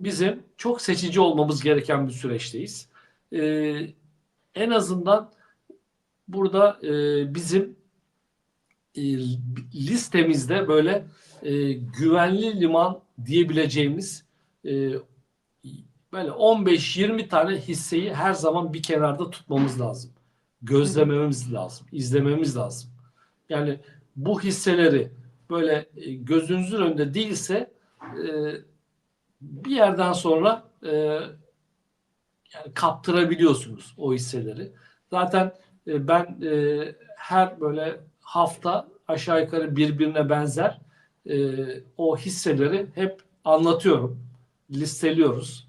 bizim çok seçici olmamız gereken bir süreçteyiz. Ee, en azından burada e, bizim e, listemizde böyle e, güvenli liman diyebileceğimiz e, böyle 15-20 tane hisseyi her zaman bir kenarda tutmamız lazım. Gözlememiz lazım, izlememiz lazım. Yani bu hisseleri böyle e, gözünüzün önünde değilse e, bir yerden sonra e, yani kaptırabiliyorsunuz o hisseleri. Zaten e, ben e, her böyle hafta aşağı yukarı birbirine benzer e, o hisseleri hep anlatıyorum, listeliyoruz.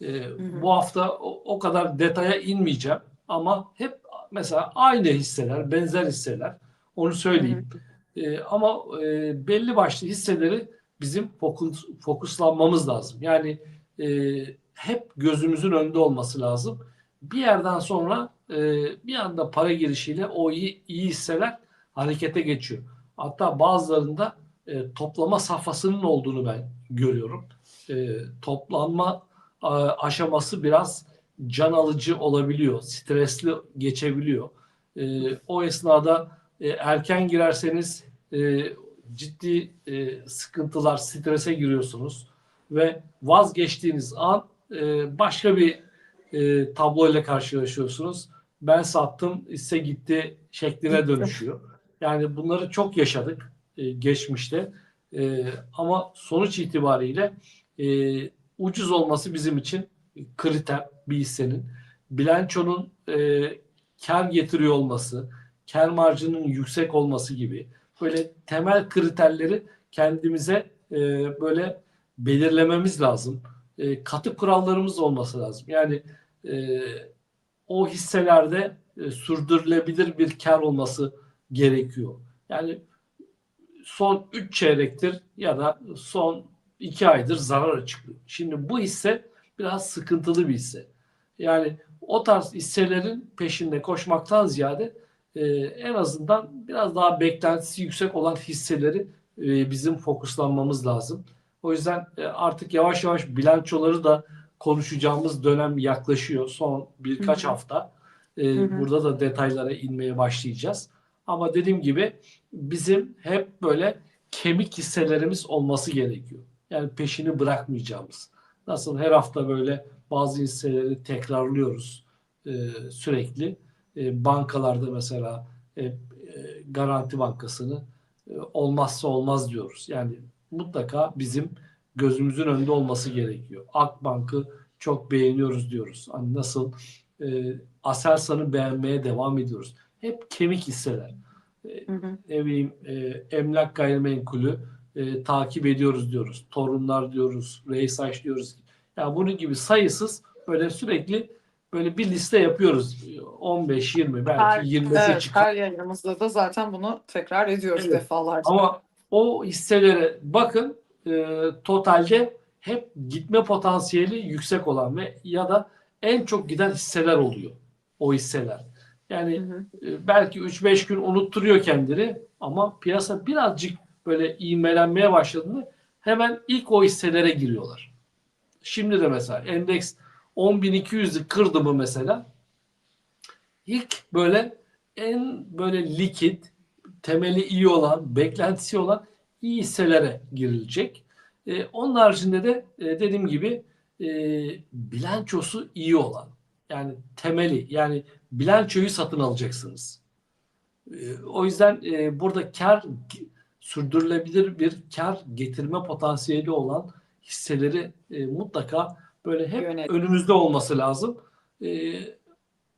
E, hı. Bu hafta o, o kadar detaya inmeyeceğim ama hep mesela aynı hisseler, benzer hisseler onu söyleyeyim. E, ama e, belli başlı hisseleri bizim fokus, fokuslanmamız lazım. Yani e, hep gözümüzün önünde olması lazım. Bir yerden sonra e, bir anda para girişiyle o iyi, iyi hisseler harekete geçiyor. Hatta bazılarında e, toplama safhasının olduğunu ben görüyorum. E, toplanma e, aşaması biraz can alıcı olabiliyor. Stresli geçebiliyor. E, o esnada e, erken girerseniz e, ciddi e, sıkıntılar, strese giriyorsunuz ve vazgeçtiğiniz an e, başka bir e, tabloyla karşılaşıyorsunuz. Ben sattım, hisse gitti şekline dönüşüyor. Yani bunları çok yaşadık e, geçmişte. E, ama sonuç itibariyle e, ucuz olması bizim için kriter bir hissenin. Bilançonun e, kar getiriyor olması, kar marjının yüksek olması gibi böyle temel kriterleri kendimize e, böyle belirlememiz lazım. E, katı kurallarımız olması lazım. Yani e, o hisselerde e, sürdürülebilir bir kar olması gerekiyor. Yani son 3 çeyrektir ya da son 2 aydır zarar açıklıyor. Şimdi bu hisse biraz sıkıntılı bir hisse. Yani o tarz hisselerin peşinde koşmaktan ziyade e, en azından biraz daha beklentisi yüksek olan hisseleri e, bizim fokuslanmamız lazım. O yüzden e, artık yavaş yavaş bilançoları da konuşacağımız dönem yaklaşıyor. Son birkaç Hı hı. hafta. E. Burada da detaylara inmeye başlayacağız. Ama dediğim gibi bizim hep böyle kemik hisselerimiz olması gerekiyor. Yani peşini bırakmayacağımız. Nasıl her hafta böyle bazı hisseleri tekrarlıyoruz e, sürekli. E, bankalarda mesela e, e, Garanti Bankası'nı e, olmazsa olmaz diyoruz. Yani mutlaka bizim gözümüzün önünde olması gerekiyor. Akbank'ı çok beğeniyoruz diyoruz. Hani nasıl e, Aselsan'ı beğenmeye devam ediyoruz. Hep kemik hisseler. E, Hı hı. ne bileyim e, emlak gayrimenkulü e, takip ediyoruz diyoruz. Torunlar diyoruz, Reysaç diyoruz. Yani bunun gibi sayısız böyle sürekli böyle bir liste yapıyoruz. 15, 20 belki Her, 20'si evet, çıkar. her yayınımızda da zaten bunu tekrar ediyoruz Evet. defalarca. Ama o hisselere bakın e, totalde hep gitme potansiyeli yüksek olan ve ya da en çok giden hisseler oluyor. O hisseler. Yani Hı hı. e, belki 3-5 gün unutturuyor kendini ama piyasa birazcık böyle ivmelenmeye başladığında hemen ilk o hisselere giriyorlar. Şimdi de mesela endeks 10.200'ü kırdı mı mesela ilk böyle en böyle likit, temeli iyi olan, beklentisi olan iyi hisselere girilecek. E, onun haricinde de e, dediğim gibi e, bilançosu iyi olan yani temeli yani bilançoyu satın alacaksınız. E, o yüzden e, burada kar sürdürülebilir bir kar getirme potansiyeli olan hisseleri e, mutlaka böyle hep Yönet. önümüzde olması lazım. E,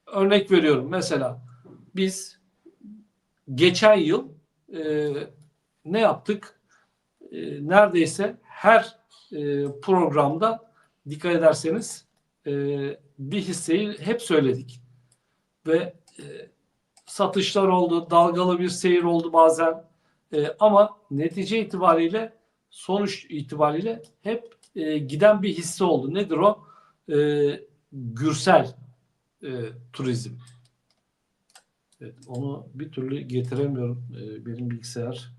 örnek veriyorum mesela biz geçen yıl e, ne yaptık? E, neredeyse her e, programda dikkat ederseniz e, bir hisseyi hep söyledik ve e, satışlar oldu, dalgalı bir seyir oldu bazen E, ama netice itibariyle sonuç itibariyle hep e, giden bir hisse oldu. Nedir o? E, Gürsel e, turizm. Evet, onu bir türlü getiremiyorum. E, benim bilgisayar.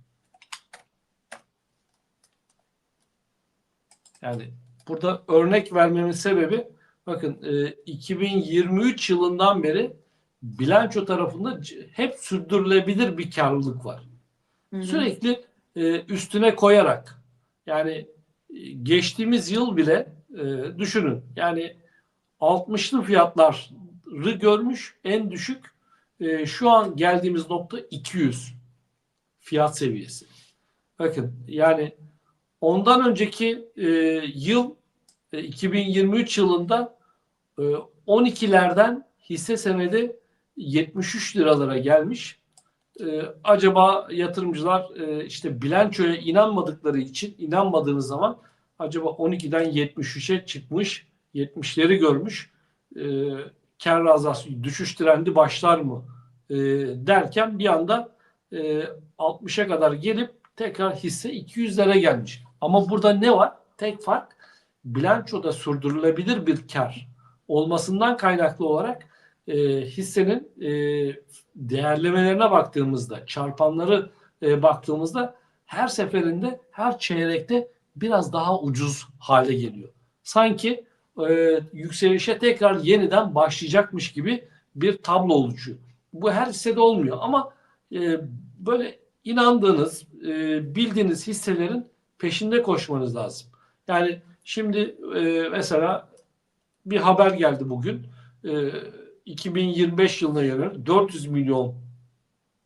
Yani burada örnek vermemin sebebi bakın e, 2023 yılından beri bilanço tarafında hep sürdürülebilir bir karlılık var. Hı hı. Sürekli e, üstüne koyarak yani geçtiğimiz yıl bile e, düşünün yani 60'lı fiyatları görmüş en düşük e, şu an geldiğimiz nokta 200 fiyat seviyesi. Bakın yani ondan önceki e, yıl e, 2023 yılında e, 12'lerden hisse senedi 73 liralara gelmiş. E, acaba yatırımcılar e, işte bilançoya inanmadıkları için inanmadığınız zaman acaba 12'den 73'e çıkmış 70'leri görmüş e, kar razası düşüş trendi başlar mı e, derken bir anda e, 60'a kadar gelip tekrar hisse 200'lere gelmiş. Ama burada ne var? Tek fark bilançoda sürdürülebilir bir kar olmasından kaynaklı olarak e, hissenin e, değerlemelerine baktığımızda, çarpanları e, baktığımızda her seferinde, her çeyrekte biraz daha ucuz hale geliyor. Sanki e, yükselişe tekrar yeniden başlayacakmış gibi bir tablo oluşuyor. Bu her hissede olmuyor ama e, böyle inandığınız, e, bildiğiniz hisselerin peşinde koşmanız lazım. Yani şimdi e, mesela bir haber geldi bugün. E, 2025 yılına göre 400 milyon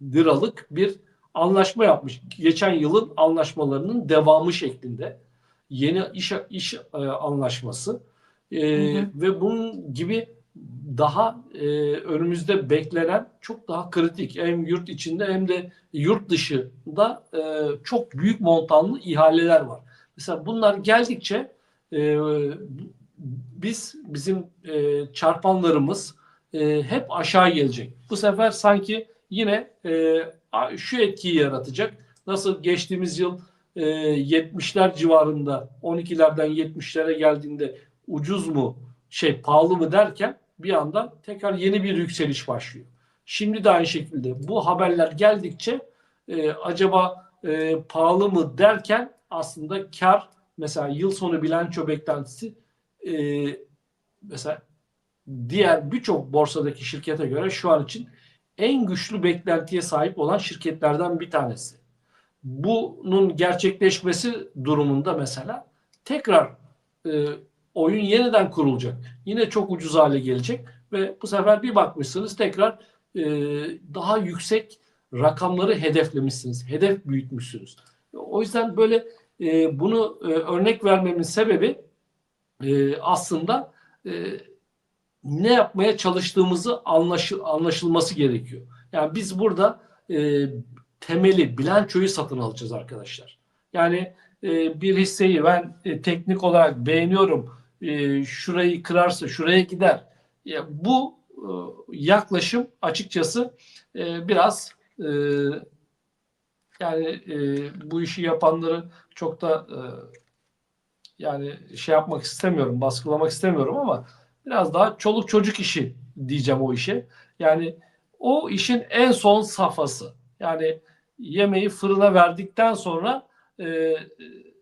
liralık bir anlaşma yapmış. Geçen yılın anlaşmalarının devamı şeklinde. Yeni iş, iş e, anlaşması. E, Hı hı. Ve bunun gibi daha e, önümüzde beklenen çok daha kritik hem yurt içinde hem de yurt dışında e, çok büyük montanlı ihaleler var. Mesela bunlar geldikçe e, biz bizim e, çarpanlarımız e, hep aşağı gelecek. Bu sefer sanki yine e, şu etkiyi yaratacak. Nasıl geçtiğimiz yıl e, 70'ler civarında 12'lerden 70'lere geldiğinde ucuz mu şey pahalı mı derken bir anda tekrar yeni bir yükseliş başlıyor. Şimdi de aynı şekilde bu haberler geldikçe e, acaba e, pahalı mı derken aslında kar mesela yıl sonu bilanço beklentisi e, mesela diğer birçok borsadaki şirkete göre şu an için en güçlü beklentiye sahip olan şirketlerden bir tanesi. Bunun gerçekleşmesi durumunda mesela tekrar e, oyun yeniden kurulacak. Yine çok ucuz hale gelecek ve bu sefer bir bakmışsınız tekrar e, daha yüksek rakamları hedeflemişsiniz. Hedef büyütmüşsünüz. O yüzden böyle e, bunu e, örnek vermemin sebebi e, aslında e, ne yapmaya çalıştığımızı anlaşıl, anlaşılması gerekiyor. Yani biz burada e, temeli, bilançoyu satın alacağız arkadaşlar. Yani e, bir hisseyi ben e, teknik olarak beğeniyorum, e, şurayı kırarsa şuraya gider. Ya, bu e, yaklaşım açıkçası e, biraz e, yani e, bu işi yapanları çok da e, yani şey yapmak istemiyorum, baskılamak istemiyorum ama biraz daha çoluk çocuk işi diyeceğim o işe. Yani o işin en son safhası. Yani yemeği fırına verdikten sonra e,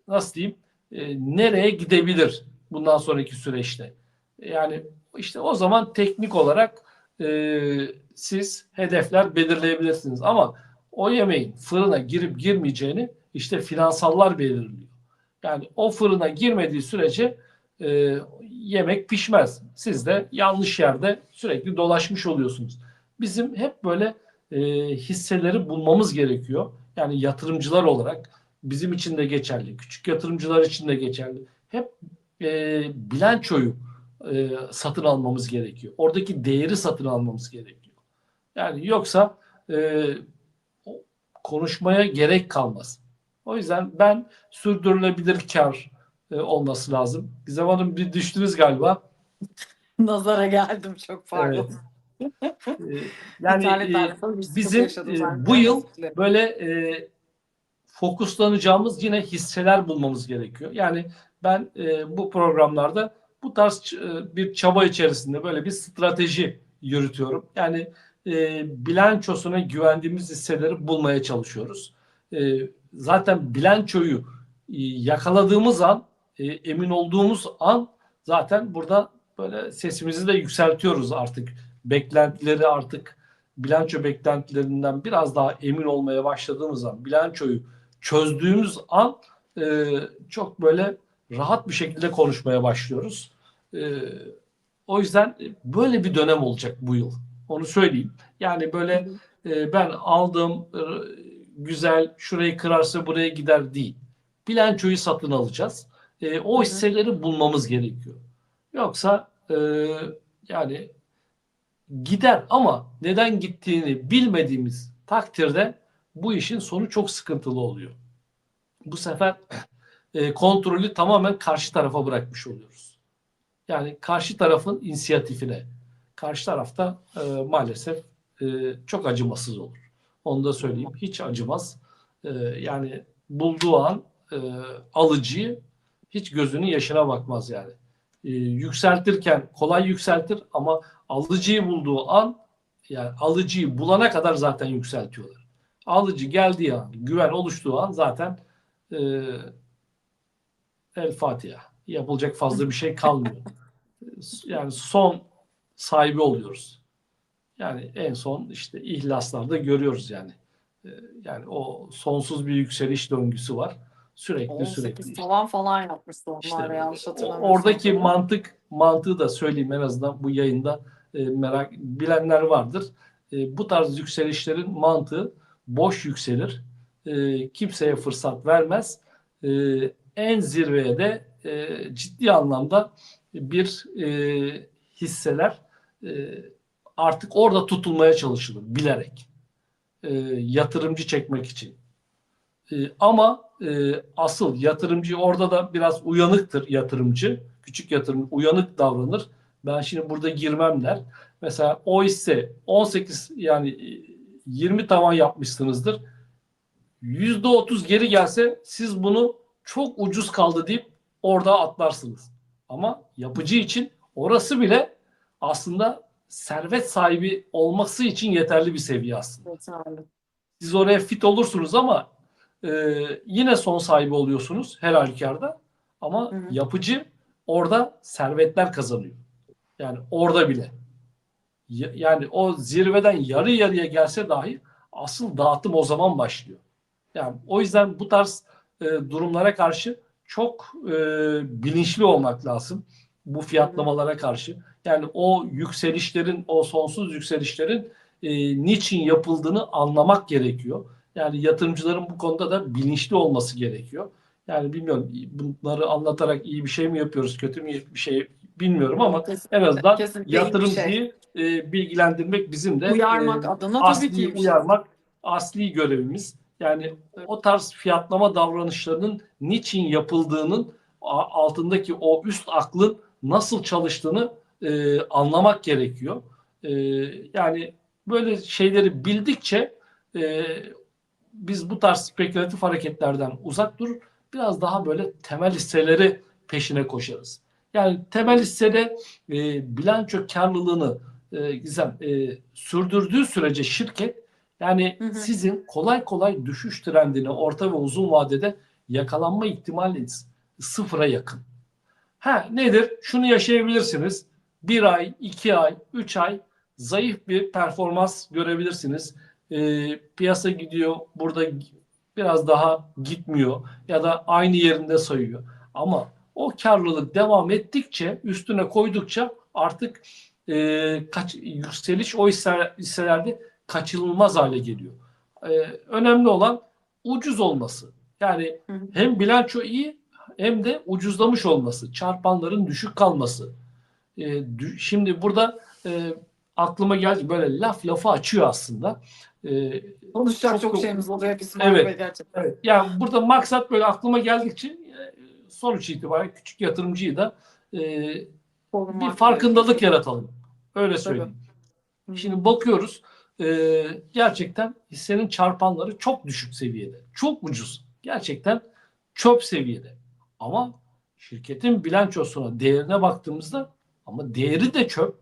nasıl diyeyim e, nereye gidebilir bundan sonraki süreçte. Yani işte o zaman teknik olarak e, siz hedefler belirleyebilirsiniz. Ama o yemeğin fırına girip girmeyeceğini işte finansallar belirliyor. Yani o fırına girmediği sürece e, yemek pişmez. Siz de yanlış yerde sürekli dolaşmış oluyorsunuz. Bizim hep böyle e, hisseleri bulmamız gerekiyor. Yani yatırımcılar olarak bizim için de geçerli, küçük yatırımcılar için de geçerli. Hep e, bilançoyu e, satın almamız gerekiyor. Oradaki değeri satın almamız gerekiyor. Yani yoksa e, konuşmaya gerek kalmaz. O yüzden ben sürdürülebilir kar e, olması lazım. Gizem Hanım bir düştünüz galiba. Nazara geldim çok pardon. Yani İnternet e, bir sıkıntı bizim e, bu yıl böyle e, fokuslanacağımız yine hisseler bulmamız gerekiyor. Yani ben e, bu programlarda bu tarz e, bir çaba içerisinde böyle bir strateji yürütüyorum. Yani e, bilançosuna güvendiğimiz hisseleri bulmaya çalışıyoruz. E, zaten bilançoyu e, yakaladığımız an e, emin olduğumuz an zaten burada böyle sesimizi de yükseltiyoruz artık. Beklentileri artık bilanço beklentilerinden biraz daha emin olmaya başladığımız an, bilançoyu çözdüğümüz an e, çok böyle rahat bir şekilde konuşmaya başlıyoruz. E, o yüzden böyle bir dönem olacak bu yıl. Onu söyleyeyim. Yani böyle e, ben aldığım e, güzel şurayı kırarsa buraya gider değil. Bilançoyu satın alacağız. E, o hisseleri bulmamız gerekiyor. Yoksa e, yani gider ama neden gittiğini bilmediğimiz takdirde bu işin sonu çok sıkıntılı oluyor. Bu sefer e, kontrolü tamamen karşı tarafa bırakmış oluyoruz. Yani karşı tarafın inisiyatifine. Karşı tarafta e, maalesef e, çok acımasız olur. Onu da söyleyeyim. Hiç acımaz. E, yani bulduğu an e, alıcıyı hiç gözünün yaşına bakmaz yani. E, yükseltirken kolay yükseltir ama alıcıyı bulduğu an yani alıcıyı bulana kadar zaten yükseltiyorlar. Alıcı geldiği an, güven oluştuğu an zaten e, El Fatiha. Yapılacak fazla bir şey kalmıyor. Yani son sahibi oluyoruz. Yani en son işte ihlaslarda görüyoruz yani. E, Yani o sonsuz bir yükseliş döngüsü var. Sürekli sürekli. 18 tavan falan yapmıştı onlar İşte yanlış hatırlamıyorsam. oradaki mantık mantığı da söyleyeyim en azından bu yayında e, merak bilenler vardır. E, bu tarz yükselişlerin mantığı boş yükselir. E, kimseye fırsat vermez. E, en zirveye de e, ciddi anlamda bir e, hisseler e, artık orada tutulmaya çalışılır bilerek. E, yatırımcı çekmek için. E, ama e, asıl yatırımcı orada da biraz uyanıktır yatırımcı. Küçük yatırım uyanık davranır. Ben şimdi burada girmem der. Mesela o hisse 18 yani e, 20 tavan yapmışsınızdır. %30 geri gelse siz bunu çok ucuz kaldı deyip orada atlarsınız. Ama yapıcı için orası bile aslında servet sahibi olması için yeterli bir seviye aslında siz oraya fit olursunuz ama e, yine son sahibi oluyorsunuz her halükarda. Ama Hı hı. yapıcı orada servetler kazanıyor. Yani orada bile. Ya- Yani o zirveden yarı yarıya gelse dahi asıl dağıtım o zaman başlıyor. Yani o yüzden bu tarz e, durumlara karşı çok e, bilinçli olmak lazım. Bu fiyatlamalara karşı. Yani o yükselişlerin, o sonsuz yükselişlerin e, niçin yapıldığını anlamak gerekiyor. Yani yatırımcıların bu konuda da bilinçli olması gerekiyor. Yani bilmiyorum bunları anlatarak iyi bir şey mi yapıyoruz, kötü mü bir şey bilmiyorum ama Kesinlikle, en azından kesinlikle yatırımcıyı e, bilgilendirmek bizim de Uyarmak e, adına tabii asli ki iyi bir şey. uyarmak asli görevimiz. Yani o tarz fiyatlama davranışlarının niçin yapıldığının altındaki o üst aklın nasıl çalıştığını e, anlamak gerekiyor. E, yani böyle şeyleri bildikçe e, biz bu tarz spekülatif hareketlerden uzak durur. Biraz daha böyle temel hisseleri peşine koşarız. Yani temel hissede e, bilanço karlılığını e, Gizem e, sürdürdüğü sürece şirket yani Hı hı. sizin kolay kolay düşüş trendini orta ve uzun vadede yakalanma ihtimaliniz sıfıra yakın. Ha nedir? Şunu yaşayabilirsiniz. Bir ay, iki ay, üç ay zayıf bir performans görebilirsiniz. Ee, piyasa gidiyor, burada biraz daha gitmiyor ya da aynı yerinde sayıyor. Ama o karlılık devam ettikçe, üstüne koydukça artık e, kaç, yükseliş o hisse- hisselerde kaçınılmaz hale geliyor. Ee, önemli olan ucuz olması. Yani hem bilanço iyi hem de ucuzlamış olması, çarpanların düşük kalması. Dü- şimdi burada e, aklıma geldi böyle laf lafı açıyor aslında. Ee, Konuşacak Çok- çok, şeyimiz oluyor İsmail Evet. Bey gerçekten. evet, yani burada maksat böyle aklıma geldikçe sonuç itibariyle küçük yatırımcıyı da e, bir farkındalık yaratalım. Öyle söyleyeyim. Hı. Şimdi bakıyoruz e, gerçekten hissenin çarpanları çok düşük seviyede. Çok ucuz. Gerçekten çöp seviyede. Ama şirketin bilançosuna, değerine baktığımızda ama değeri de çöp.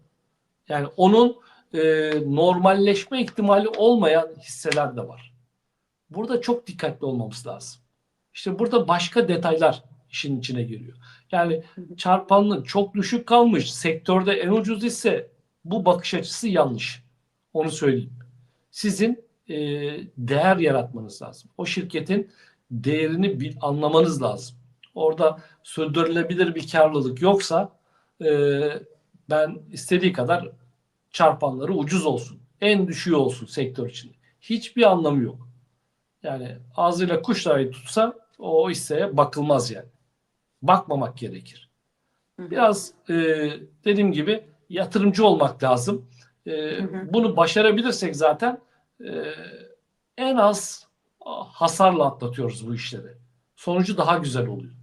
Yani onun e, normalleşme ihtimali olmayan hisseler de var. Burada çok dikkatli olmamız lazım. İşte burada başka detaylar işin içine giriyor. Yani çarpanının çok düşük kalmış, sektörde en ucuz ise bu bakış açısı yanlış. Onu söyleyeyim. Sizin e, değer yaratmanız lazım. O şirketin değerini bir anlamanız lazım. Orada sürdürülebilir bir karlılık yoksa e, ben istediği kadar çarpanları ucuz olsun. En düşüğü olsun sektör içinde. Hiçbir anlamı yok. Yani ağzıyla kuş dahi tutsa o hisseye bakılmaz yani. Bakmamak gerekir. Biraz e, dediğim gibi yatırımcı olmak lazım. E, hı. Bunu başarabilirsek zaten e, en az hasarla atlatıyoruz bu işleri. Sonucu daha güzel oluyor.